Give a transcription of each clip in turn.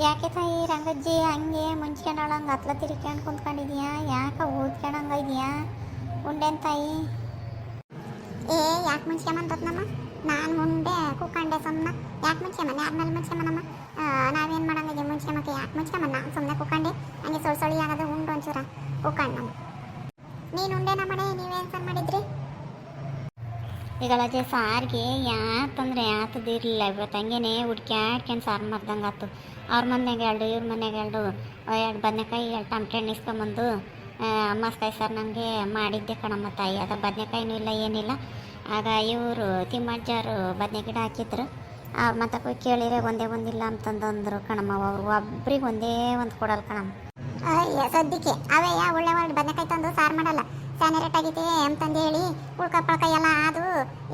ಯಾಕೆ ತಾಯಿ ರಂಗಜ್ಜಿ ಹಂಗೆ ಮುಂಚ್ಕೊಂಡೊಳಂಗೆ ಹತ್ಲ ತಿರ್ಕೊಂಡು ಕುಂತ್ಕೊಂಡಿದ್ಯಾ? ಯಾಕೆ ಓದ್ಕೊಂಡಂಗ ಇದೆಯಾ? ಉಂಡೇನ್ ತಾಯಿ? ಏ, ಯಾಕೆ ಮುಂಚ್ಕೊಂಬಂದದ್ನಮ್ಮ ನಾನು ಮುಂದೆ ಕೂಕಂಡೆ ಸುಮ್ಮನೆ ಯಾಕೆ ಮುಂಚ್ಕೊಂಬ ಯಾರ ಮೇಲೆ ಮುಂಚ್ಕೊಂಬನಮ್ಮ ನಾವೇನು ಮಾಡಂಗಿದ್ದೀವಿ ಮುಂಚ್ಕೊಂಬಕ್ಕೆ? ಯಾಕೆ ಮುಂಚೆ ನಾನು ಸುಮ್ಮನೆ ಕೂಕಂಡೆ. ಹಂಗೆ ಸೊಳ್ ಸೊಳಿ ಆಗೋದು ಉಂಡು ಒಂಚೂರ. ಕೂಕಂಡ್ ನೀನು. ಉಂಡೆನ ಮನೆ ನೀವೇನು ಸರ್ ಮಾಡಿದ್ರಿ? ಈಗಳಜ್ಜೆ ಸಾರಿಗೆ ಯಾತಂದ್ರೆ ಯಾತದ ಇರಲಿಲ್ಲ. ಇವತ್ತು ಹಂಗೇನೆ ಹುಡ್ಕ್ಯಾಡ್ಕೊಂಡು ಸಾರು ಮಾಡ್ದಂಗೆ ಆತು. ಅವ್ರ ಮನೆಗೆ ಎರಡು, ಇವ್ರ ಮನೆಗೆ ಎರಡು ಎರಡು ಬದನೆಕಾಯಿ, ಎರಡು ಟಮಟೆ ಇಸ್ಕೊಂಬಂದು ತಾಯಿ ಸರ್ ನನಗೆ ಮಾಡಿದ್ದೆ ಕಣಮ್ಮ ತಾಯಿ. ಅದು ಬದನೆಕಾಯಿನೂ ಇಲ್ಲ, ಏನಿಲ್ಲ. ಆಗ ಇವರು ತಿಮ್ಮಜ್ಜಾರು ಬದನೆ ಗಿಡ ಹಾಕಿದ್ರು. ಅವ್ರ ಮತ್ತೆ ಕೇಳಿದ್ರೆ ಒಂದೇ ಒಂದಿಲ್ಲ ಅಂತಂದಂದ್ರು ಕಣಮ್ಮ. ಅವರು ಒಬ್ರಿಗೆ ಒಂದೇ ಒಂದು ಕೊಡಲ್ಲ ಕಣಮ್ಮ. ಸದ್ಯಕ್ಕೆ. ಅವೇ ಯಾ, ಒಳ್ಳೆ ಒಳ್ಳೆ ಬದನೆಕಾಯಿ ತಂದು ಸಾರು ಮಾಡಲ್ಲ. ಸ್ಯಾನರೇಟ್ ಆಗಿದೆ ಅಂತಂದು ಹೇಳಿ ಉಳ್ಕ ಪಳ್ಕ ಎಲ್ಲ ಅದು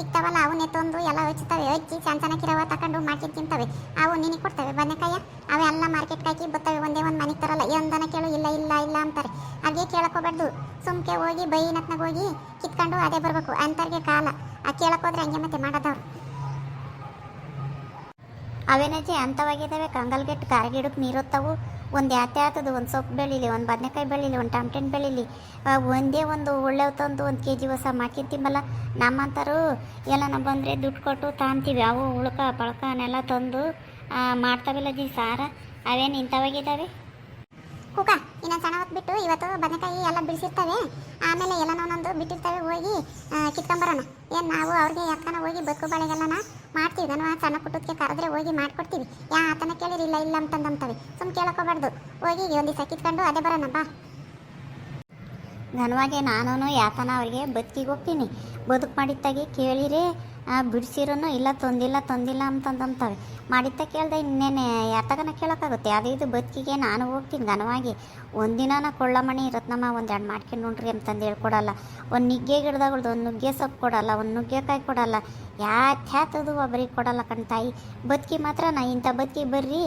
ಇಕ್ತಾವಲ್ಲ, ಅವನ್ನೇ ತಂದು ಎಲ್ಲ ಹಚ್ಚುತ್ತವೆ, ಹಚ್ಚಿ ಚೆನ್ನ ಸಣ್ಣಕ್ಕಿರವ ತಗೊಂಡು ಮಾರ್ಕೆಟ್ ತಿಂತವೆ. ಅವು ನಿನಗೆ ಕೊಡ್ತವೆ ಬದನೆಕಾಯ? ಅವೆಲ್ಲ ಮಾರ್ಕೆಟ್ ಹಾಕಿ ಬರ್ತವೆ ಒಂದೇ ಒಂದು ಮನೆಗೆ ತರಲ್ಲ. ಎಂದನ ಕೇಳು, ಇಲ್ಲ ಇಲ್ಲ ಇಲ್ಲ ಅಂತಾರೆ. ಹಾಗೆ ಕೇಳಕೋಬಾರ್ದು ಸುಮ್ಕೆ ಹೋಗಿ ಬೈನತ್ನಾಗ ಹೋಗಿ ಕಿತ್ಕೊಂಡು ಅದೇ ಬರಬೇಕು. ಅಂತರ್ಗೆ ಕಾಲ. ಆ ಕೇಳಕ್ಕೋದ್ರೆ ಹಂಗೆ ಮತ್ತೆ ಮಾಡೋದವ್ರು. ಅವೇನಜ್ಜಿ ಅಂಥವಾಗಿದ್ದಾವೆ ಕಂಗಲ್ಗೆಟ್ಟು ಕಾರ್ಗಿಡಕ್ಕೆ ನೀರೊತ್ತವು. ಒಂದು ಯಾತೆ ಆತದ್ದು ಒಂದು ಸೊಪ್ಪು ಬೆಳೀಲಿ ಒಂದು ಬದನೆಕಾಯಿ ಬೆಳೀಲಿ ಒಂದು ಟಮಟೆಣ್ಣು ಬೆಳೀಲಿ ಒಂದೇ ಒಂದು ಒಳ್ಳೆ ತಂದು ಒಂದು ಕೆ ಜಿ ಹೊಸ ಮಾಕಿರ್ತೀವಲ್ಲ ನಮ್ಮಂಥರು ಎಲ್ಲ ನಾವು ಬಂದರೆ ದುಡ್ಡು ಕೊಟ್ಟು ತಾಂತೀವಿ ಅವು ಉಳ್ಕ ಪಳ್ಕನೆಲ್ಲ ತಂದು ಮಾಡ್ತಾವಿಲ್ಲ ಜಿ ಸಾರ. ಅವೇನು ಇಂಥವಾಗಿದ್ದಾವೆ? ಕುಕ ಇನ್ನೊಂದು ಸಣ್ಣ ಹೊತ್ತು ಬಿಟ್ಟು ಇವತ್ತು ಬದನೆಕಾಯಿ ಎಲ್ಲ ಬಿಡಿಸಿರ್ತವೆ. ಆಮೇಲೆ ಎಲ್ಲ ಒಂದೊಂದು ಬಿಟ್ಟಿರ್ತವೆ ಹೋಗಿ ಕಿತ್ಕೊಂಬರೋಣ ಏನು ನಾವು ಅವ್ರಿಗೆ ಯಾಕನ ಹೋಗಿ ಬದುಕು ಬಾಳೆಗೆಲ್ಲನ? ಮಾಡ್ತೀವಿ. ನಾನು ಸಣ್ಣ ಪುಟ್ಟದಕ್ಕೆ ಕರೆದ್ರೆ ಹೋಗಿ ಮಾಡ್ಕೊಡ್ತೀವಿ. ಯಾ ಆತನ ಕೇಳಿರಿ, ಇಲ್ಲ ಇಲ್ಲ ಅಂತಂದಂತವೆ ಸುಮ್ ಕೇಳಕೋಬಾರ್ದು. ಹೋಗಿ ಒಂದು ದಿವಸ ಕಿತ್ಕೊಂಡು ಅದೇ ಬರೋಣಪ್ಪ ಬಾ. ಘನವಾಗಿ ನಾನು ಯಾತನ ಅವರಿಗೆ ಬದುಕಿಗೆ ಹೋಗ್ತೀನಿ. ಬದುಕು ಮಾಡಿದ್ದಾಗೆ ಕೇಳಿರಿ ಬಿಡಿಸಿರೋನು ಇಲ್ಲ, ತೊಂದಿಲ್ಲ ತೊಂದಿಲ್ಲ ಅಂತಂದಂತವೆ ಮಾಡಿದ್ದ ಕೇಳ್ದೆ ಇನ್ನೇನೆ ಯಾತಗನ ಕೇಳೋಕ್ಕಾಗುತ್ತೆ. ಅದು ಇದು ಬದುಕಿಗೆ ನಾನು ಹೋಗ್ತೀನಿ ಘನವಾಗಿ. ಒಂದಿನ ಕೊಳ್ಳಮಣಿ ರತ್ನಮ್ಮ ಒಂದು ಎರಡು ಮಾಡ್ಕೊಂಡು ನೋಡ್ರಿ ಅಂತಂದು ಹೇಳ್ಕೊಡಲ್ಲ. ಒಂದು ನುಗ್ಗೆ ಗಿಡದಾಗಳ್ದು, ಒಂದು ನುಗ್ಗೆ ಸೊಪ್ಪು ಕೊಡಲ್ಲ, ಒಂದು ನುಗ್ಗೆಕಾಯಿ ಕೊಡಲ್ಲ. ಯಾತ್ಯಾತದು ಒಬ್ಬರಿಗೆ ಕೊಡಲ್ಲ ಕಣ್ ತಾಯಿ. ಬದುಕಿ ಮಾತ್ರ ನಾ ಇಂಥ ಬದುಕಿ ಬರ್ರಿ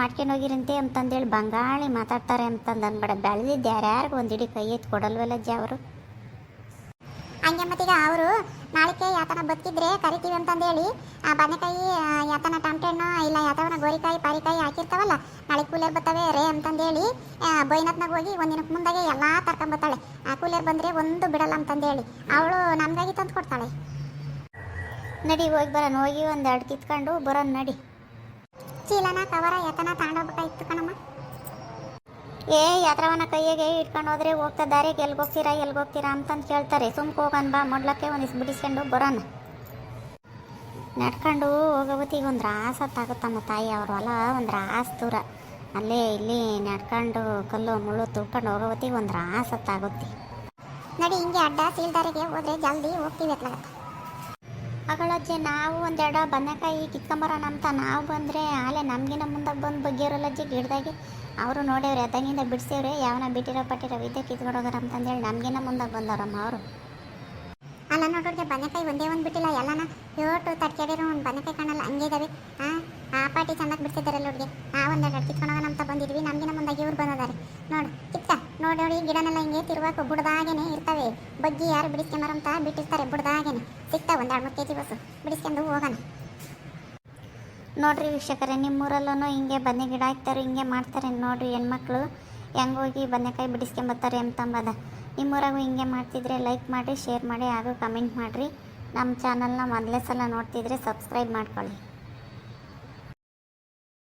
ಮಾಡ್ಕೊಂಡು ಹೋಗಿರಂತೆ ಅಂತಂದೇಳಿ ಬಂಗಾಳಿ ಮಾತಾಡ್ತಾರೆ ಅಂತಂದು ಅನ್ಬೇಡ ಬೆಳೆದಿದ್ದು ಯಾರ್ಯಾರಿಗೂ ಒಂದು ಇಡೀ ಕೈ ಎತ್ತಿ ಕೊಡಲ್ವಲ್ಲ ಅಜ್ಜಿ ಅವರು? ಹಂಗೆ ಮತ್ತೀಗ ಅವರು ನಾಳಿಕೆ ಯಾತನ ಬದುಕಿದ್ರೆ ಕರಿತೀವಿ ಅಂತಂದೇಳಿ, ಆ ಬದನೆಕಾಯಿ ಯಾತನ ಟಮಟೆ ಇಲ್ಲ ಯಾತವನ ಗೋರಿಕಾಯಿ, ಪಾರಿಕಾಯಿ ಹಾಕಿರ್ತಾವಲ್ಲ, ನಾಳೆ ಕೂಲರ್ ಬರ್ತವೆ ರೇ ಅಂತಂದೇಳಿ ಬೈನತ್ನಾಗ ಹೋಗಿ ಒಂದಿನಕ್ಕೆ ಮುಂದಾಗೆ ಎಲ್ಲ ತರ್ಕೊಂಬತ್ತಾಳೆ ಆ ಕೂಲರ್ ಬಂದರೆ ಒಂದು ಬಿಡಲ್ಲ ಅಂತಂದೇಳಿ, ಅವಳು ನಮಗಾಗಿ ತಂದು ಕೊಡ್ತಾಳೆ. ನಡಿ ಹೋಗಿ ಬರೋಣ, ಹೋಗಿ ಒಂದು ಎರಡು ಕಿತ್ಕೊಂಡು ಬರೋಣ ನಡಿ. ಚೀಲನ, ಕವರ, ಯಾತನ ತಗೊಂಡೋಗ್ಬೇಕಾಯ್ತು ಕಣಮ್ಮ. ಏ ಯಾತ್ರವನ ಕೈಯಾಗೆ ಇಟ್ಕೊಂಡು ಹೋದ್ರೆ ಹೋಗ್ತಾ ದಾರಿಗೆ ಎಲ್ಗೋಗ್ತೀರಾ ಎಲ್ಗೆ ಹೋಗ್ತೀರಾ ಅಂತಂದು ಕೇಳ್ತಾರೆ. ಸುಮ್ಕೆ ಹೋಗನ್ ಬಾ ಮೊಡ್ಲಕ್ಕೆ ಒಂದಿಸ್ ಬಿಡಿಸ್ಕೊಂಡು ಬರೋಣ ನಡ್ಕೊಂಡು ಹೋಗೋ ಹೊತ್ತಿಗೆ ಒಂದು ರಾಸ ತಾಗುತ್ತಮ್ಮ ತಾಯಿ ಅವ್ರ. ಹೊಲ ಒಂದು ರಾಸ ದೂರ. ಅಲ್ಲೇ ಇಲ್ಲಿ ನಡ್ಕೊಂಡು ಕಲ್ಲು ಮುಳ್ಳು ತುಳ್ಕೊಂಡು ಹೋಗೋ ಹೊತ್ತಿಗೆ ಒಂದು ರಾಸ ತಾಗುತ್ತೆ ನಡಿ ಹಿಂಗೆ ಅಡ್ಡ ಸೀಲ್ದಾರಿಗೆ ಹೋದ್ರೆ ಜಲ್ದಿ ಹೋಗ್ತೀವಿ ಎತ್ಲಾಗತ್ತೆ ಅಗಳಜ್ಜೆ ನಾವು ಒಂದೆರಡು ಬದನೆಕಾಯಿ ಕಿತ್ಕೊಂಬರೋಣ ಅಂತ ನಾವು ಬಂದರೆ ಆಲೆ ನಮಗಿನ ಮುಂದೆ ಬಂದು ಬಗ್ಗಿರೋಲ್ಲಜ್ಜಿ ಗಿಡದಾಗೆ ಅವರು ನೋಡ್ಯವ್ರೆ ಅದಂಗಿಂದ ಬಿಡಿಸಿವ್ರೆ, ಯಾವನ ಬಿಟ್ಟಿರೋ ಪಟ್ಟಿರೋ ವಿದ್ಯೆ ಹೋಗೋರ ಅಂತಂದೇಳಿ ನಮಗಿನ್ನ ಮುಂದೆ ಬಂದವ್ರಮ್ಮ ಅವರು. ಅಲ್ಲ ನೋಡೋರಿಗೆ ಬದನೆಕಾಯಿ ಒಂದೇ ಒಂದು ಬಿಟ್ಟಿಲ್ಲ, ಎಲ್ಲನ ಯೋಟು ತಡ್ಕೆಡಿರೋ ಒಂದು ಬದನೆಕಾಯಿ ಕಾಣಲ್ಲ, ಹಂಗೆ ಇದಾವೆ. ಹಾಂ ಆ ಪಾಟಿ ಚೆನ್ನಾಗಿ ಬಿಡ್ತಿದ್ದಾರೆ ಹುಡುಗಿ, ಆ ಒಂದೆರಡು ಕಿತ್ಕೊಂಡು ಹೋಗೋಣ ಅಂತ ಬಂದಿದ್ವಿ, ನಮಗಿನ ಮುಂದಾಗಿ ಇವ್ರು ಬಂದಿದ್ದಾರೆ ನೋಡು ಕಿತ್ತ ನೋಡಿ ನೋಡಿ, ಗಿಡನೆಲ್ಲ ಹಿಂಗೆ ತಿರುವಾಕು ಬುಡ್ದಾಗೇನೆ ಇರ್ತವೆ. ಬಗ್ಗಿ ಯಾರು ಬಿಡಿಸ್ಕೊಂಬರಂತ ಬಿಟ್ಟಿರ್ತಾರೆ ಬುಡ್ದಾಗೇನೆ. ಸಿಗ್ತಾವೆ ಒಂದು ಎರಡು ಮೂರು ಕೆ ಜಿ ಬಸ್ಸು, ಬಿಡಿಸ್ಕೊಂಡು ಹೋಗೋಣ. ನೋಡ್ರಿ ವೀಕ್ಷಕರೇ ನಿಮ್ಮೂರಲ್ಲೂ ಹಿಂಗೆ ಬನ್ನಿ ಗಿಡ ಹಾಕ್ತಾರೆ ಹಿಂಗೆ ಮಾಡ್ತಾರೆ ನೋಡ್ರಿ ಹೆಣ್ಮಕ್ಳು. ಹೆಂಗೆ ಹೋಗಿ ಬದನೆಕಾಯಿ ಬಿಡಿಸ್ಕೊಂಬತ್ತಾರೆ ಅಂತಂಬದ ನಿಮ್ಮೂರಾಗು ಹಿಂಗೆ ಮಾಡ್ತಿದ್ರೆ ಲೈಕ್ ಮಾಡಿ ಶೇರ್ ಮಾಡಿ ಹಾಗೂ ಕಮೆಂಟ್ ಮಾಡಿರಿ. ನಮ್ಮ ಚಾನಲ್ನ ಮೊದಲೇ ಸಲ ನೋಡ್ತಿದ್ರೆ ಸಬ್ಸ್ಕ್ರೈಬ್ ಮಾಡ್ಕೊಳ್ಳಿ.